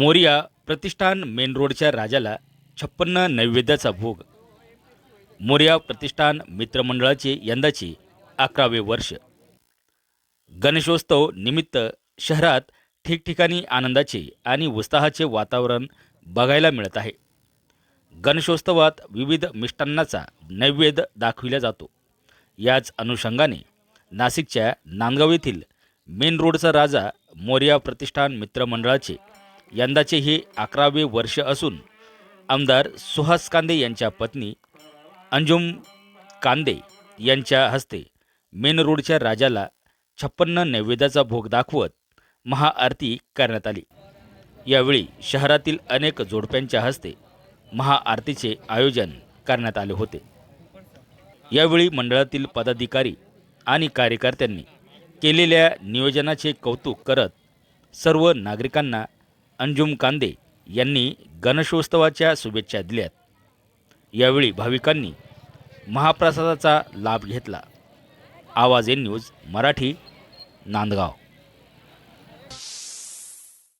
मोरिया प्रतिष्ठान main रोडच्या राजाला छप्पन्न नैवेद्याचा भोग. मोरिया प्रतिष्ठान मित्रमंडळाचे यंदाचे अकरावे वर्ष. गणेशोत्सव निमित्त शहरात ठिकठिकाणी आनंदाचे आणि उत्साहाचे वातावरण बघायला मिळत आहे. गणेशोत्सवात विविध मिष्टान्नाचा नैवेद्य दाखविला जातो. याच अनुषंगाने नाशिकच्या नांदगाव येथील मेन रोडचा राजा मोरिया प्रतिष्ठान मित्रमंडळाचे यंदाचे हे अकरावे वर्ष असून आमदार सुहास कांदे यांच्या पत्नी अंजुम कांदे यांच्या हस्ते मेन रोडच्या राजाला छप्पन्न नैवेद्याचा भोग दाखवत महाआरती करण्यात आली. यावेळी शहरातील अनेक जोडप्यांच्या हस्ते महाआरतीचे आयोजन करण्यात आले होते. यावेळी मंडळातील पदाधिकारी आणि कार्यकर्त्यांनी केलेल्या नियोजनाचे कौतुक करत सर्व नागरिकांना अंजुम कांदे यांनी गणेशोत्सवाच्या शुभेच्छा दिल्यात. यावेळी भाविकांनी महाप्रसादाचा लाभ घेतला. आवाज ए न्यूज मराठी नांदगाव.